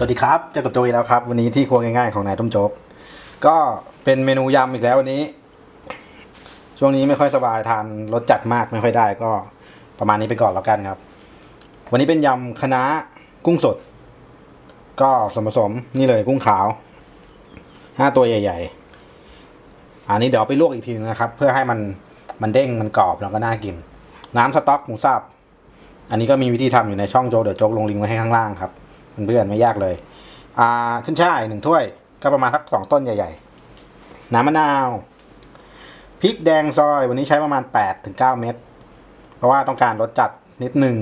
สวัสดีครับเจอกับโจอีกแล้วครับ วันนี้ที่ครัวง่ายๆของนายต้มโจ๊กก็เป็นเมนูยำอีกแล้ววันนี้ ช่วงนี้ไม่ค่อยสบายทานรสจัดมากไม่ค่อยได้ก็ประมาณนี้ไปก่อนแล้วกันครับ วันนี้เป็นยำคะน้ากุ้งสด ก็ส่วนผสมนี่เลยกุ้งขาวห้าตัวใหญ่ ๆ อันนี้เดี๋ยวไปลวกอีกทีนึงนะครับ เพื่อให้มันมันเด้งมันกรอบแล้วก็น่ากิน น้ำสต๊อกหมูสับอันนี้ก็มีวิธีทำอยู่ในช่องโจกเดี๋ยวโจกลงลิงก์ไว้ให้ข้างล่างครับ เพื่อนๆไม่ยากเลย อ่าขึ้นช่ายหนึ่งถ้วย ก็ประมาณสักสองต้นใหญ่ๆ น้ำมะนาวพริกแดงซอย วันนี้ใช้ประมาณแปดถึงเก้าเม็ดเพราะว่าต้องการรสจัดนิดหนึ่ง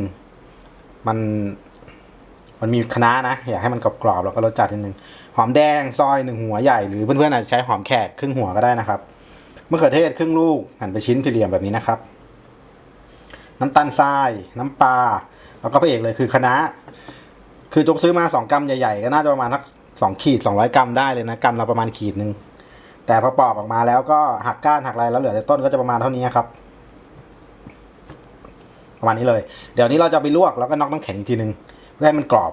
มันมันมีคะน้านะ อยากให้มันกรอบๆแล้วก็รสจัดนิดนึงหอมแดงซอยหนึ่งหัวใหญ่หรือเพื่อนๆอาจจะใช้หอมแขกครึ่งหัวก็ได้นะครับมะเขือเทศครึ่งลูกหั่นเป็นชิ้นสี่เหลี่ยมแบบนี้นะครับ น้ำตาลทราย น้ำปลาแล้วก็พระเอกเลยคือคะน้า คือจกซื้อมาสองกรัมใหญ่ๆ ก็น่าจะประมาณสักสองขีดสองร้อยกรัมได้เลยนะกรัมละประมาณขีดหนึ่งแต่พอปอกออกมาแล้วก็หักก้านหักอะไรแล้วเหลือแต่ต้นก็จะประมาณเท่านี้ครับ ประมาณนี้เลย เดี๋ยวนี้เราจะไปลวกแล้วก็น็อกน้ำแข็งอีกทีหนึ่งเพื่อให้มันกรอบ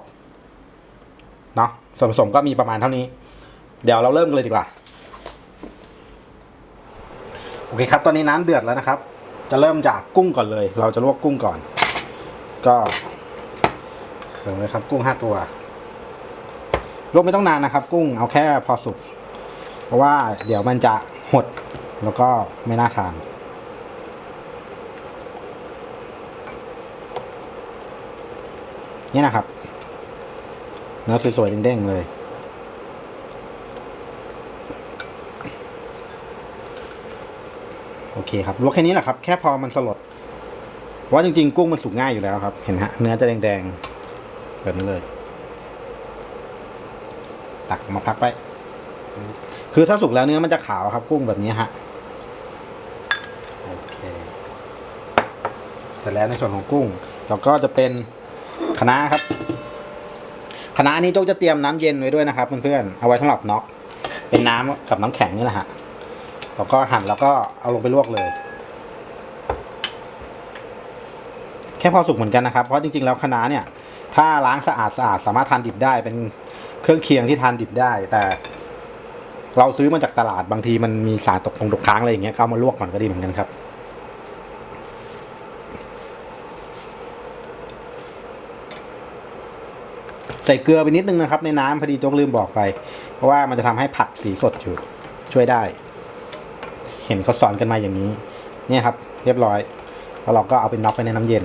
เนาะส่วนผสมก็มีประมาณเท่านี้ เดี๋ยวเราเริ่มกันเลยดีกว่าโอเคครับ ตอนนี้น้ำเดือดแล้วนะครับ จะเริ่มจากกุ้งก่อนเลย เราจะลวกกุ้งก่อน ก็ เสริมเลยครับกุ้งห้าตัวลวกไม่ต้องนานนะครับ กุ้งเอาแค่พอสุก เพราะว่าเดี๋ยวมันจะหดแล้วก็ไม่น่าทานนี่นะครับเนื้อสวยๆเด้งๆเลย โอเคครับลวกแค่นี้แหละครับ แค่พอมันสลดว่าจริงๆ กุ้งมันสุกง่ายอยู่แล้วครับ เห็นฮะเนื้อจะแดงๆ แบบนี้เลย ตักมาพักไป คือถ้าสุกแล้วเนื้อมันจะขาวครับกุ้งแบบนี้ฮะโอเคเสร็จแล้วในส่วนของกุ้งเราก็จะเป็นคะน้าครับคะน้านี้โจ๊กจะเตรียมน้ำเย็นไว้ด้วยนะครับเพื่อนๆเอาไว้สำหรับน็อกเป็นน้ำกับน้ำแข็งนี่แหละฮะแล้วก็หั่นแล้วก็เอาลงไปลวกเลย แค่พอสุกเหมือนกันนะครับ เพราะจริงๆแล้วคะน้าเนี่ย ถ้าล้างสะอาดสะอาดสามารถทานดิบได้เป็นเครื่องเคียงที่ทานดิบได้ แต่ เราซื้อมาจากตลาดบางทีมันมีสารตกคงตกค้างอะไรอย่างเงี้ยเอามาลวกก่อนก็ดีเหมือนกันครับ ใส่เกลือไปนิดนึงนะครับ ในน้ำพอดีโจ๊กลืมบอกไป เพราะว่ามันจะทำให้ผักสีสดอยู่ช่วยได้ เห็นเขาสอนกันมาอย่างนี้ เนี่ยครับ เรียบร้อยแล้วเราก็เอาไปน็อกไปในน้ำเย็น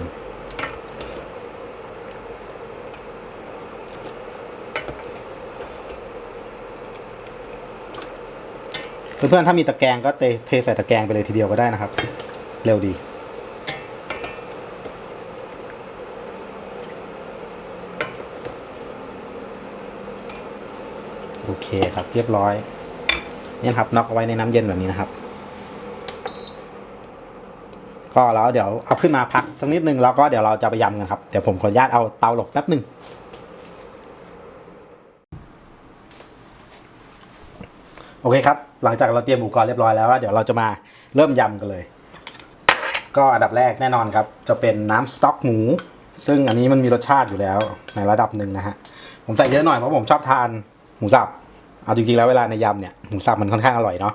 เพื่อนๆถ้ามีตะแกรงก็เทใส่ตะแกรงไปเลยทีเดียวก็ได้นะครับ เร็วดี โอเคครับเรียบร้อยเนี่ยครับน็อกเอาไว้ในน้ำเย็นแบบนี้นะครับ ก็แล้วเดี๋ยวเอาขึ้นมาพักสักนิดนึงแล้วก็เดี๋ยวเราจะไปยำกันครับเดี๋ยวผมขออนุญาตเอาเตาหลบแป๊บหนึ่งโอเคครับ หลังจากเราเตรียมอุปกรณ์เรียบร้อยแล้วเดี๋ยวเราจะมาเริ่มยำกันเลย ก็อันดับแรกแน่นอนครับ จะเป็นน้ำสต๊อกหมู ซึ่งอันนี้มันมีรสชาติอยู่แล้วในระดับหนึ่งนะฮะผมใส่เยอะหน่อยเพราะผมชอบทานหมูสับเอาจริงๆแล้วเวลาในยำเนี่ยหมูสับมันค่อนข้างอร่อยเนาะ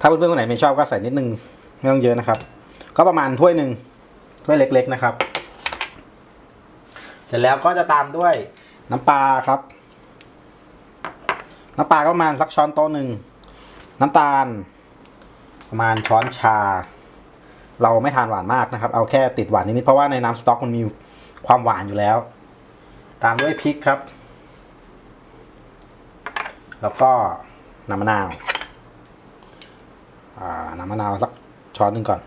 ถ้าเพื่อนๆคนไหนไม่ชอบก็ใส่นิดนึงไม่ต้องเยอะนะครับ ก็ประมาณถ้วยหนึ่งถ้วยเล็ก ๆนะครับ เสร็จแล้วก็จะตามด้วยน้ำปลาครับ น้ำปลาก็ประมาณสักช้อนโต๊ะหนึ่ง น้ำตาล ประมาณช้อนชา เราไม่ทานหวานมากนะครับ เอาแค่ติดหวานนิดๆเพราะว่าในน้ำสต๊อกมันมีความหวานอยู่แล้ว ตามด้วยพริกครับ แล้วก็น้ำมะนาวอ่าน้ำมะนาวสักช้อนหนึ่งก่อน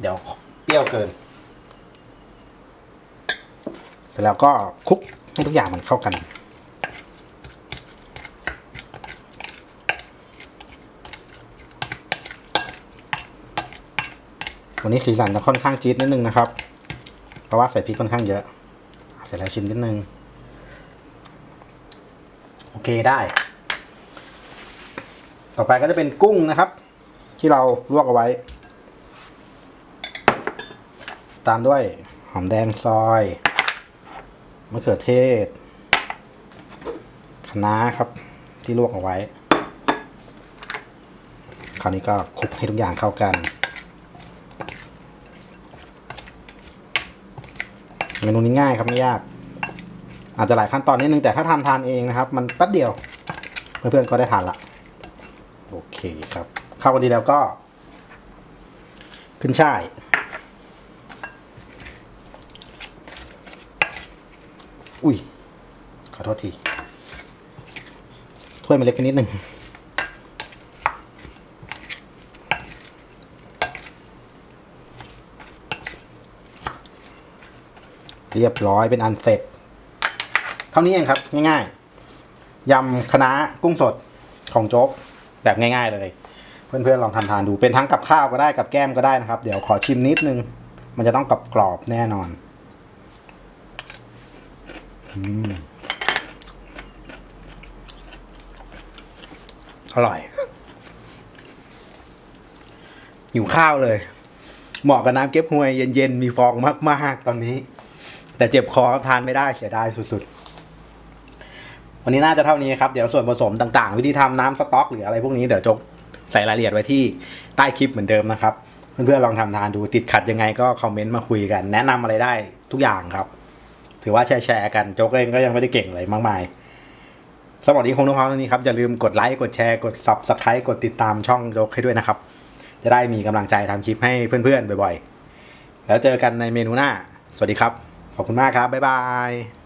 เดี๋ยวเปรี้ยวเกิน เสร็จแล้วก็คลุกให้ทุกอย่างมันเข้ากัน วันนี้สีสันจะค่อนข้างจี๊ดนิดนึงนะครับ เพราะว่าใส่พริกค่อนข้างเยอะ ใส่แล้วชิมนิดนึง โอเคได้ ต่อไปก็จะเป็นกุ้งนะครับ ที่เราลวกเอาไว้ ตามด้วยหอมแดงซอยมะเขือเทศคะน้าครับ ที่ลวกเอาไว้ คราวนี้ก็คลุกให้ทุกอย่างเข้ากัน เมนูนี้ง่ายครับไม่ยาก อาจจะหลายขั้นตอนนิดนึงแต่ถ้าทำทานเองนะครับ มันแป๊บเดียว เพื่อนๆก็ได้ทานละโอเคครับ เข้ากันดีแล้วก็ ขึ้นช่ายอุ้ยขอโทษทีถ้วยมันเล็กไปนิดนึง เรียบร้อยเป็นอันเสร็จ เท่านี้เองครับง่ายๆยำคะน้ากุ้งสดของโจ๊กแบบง่าย ๆ เลย เพื่อนๆลองทำทานดูเป็นทั้งกับข้าวก็ได้กับแก้มก็ได้นะครับ เดี๋ยวขอชิมนิดนึง มันจะต้องกรอบกรอบแน่นอนอืมอร่อยหิวข้าวเลย เหมาะกับน้ำเก๊บฮวยเย็นๆ มีฟองมากๆ ตอนนี้ แต่เจ็บคอทานไม่ได้เสียดายสุดๆ วันนี้น่าจะเท่านี้ครับ เดี๋ยวส่วนผสมต่างๆ วิธีทำน้ำสต๊อกหรืออะไรพวกนี้เดี๋ยวจกใส่รายละเอียดไว้ที่ใต้คลิปเหมือนเดิมนะครับ เพื่อนๆลองทำทานดูติดขัดยังไงก็คอมเมนต์มาคุยกัน แนะนำอะไรได้ทุกอย่างครับ ถือว่าแชร์ๆกันโจ๊กเองก็ยังไม่ได้เก่งอะไรมากมายสำหรับวันนี้คงต้องพอเท่านี้ครับอย่าลืมกดไลค์กดแชร์กด subscribe กดติดตามช่องโจ๊กให้ด้วยนะครับ จะได้มีกำลังใจทำคลิปให้เพื่อนๆบ่อยๆ แล้วเจอกันในเมนูหน้า สวัสดีครับ ขอบคุณมากครับ บ๊ายบาย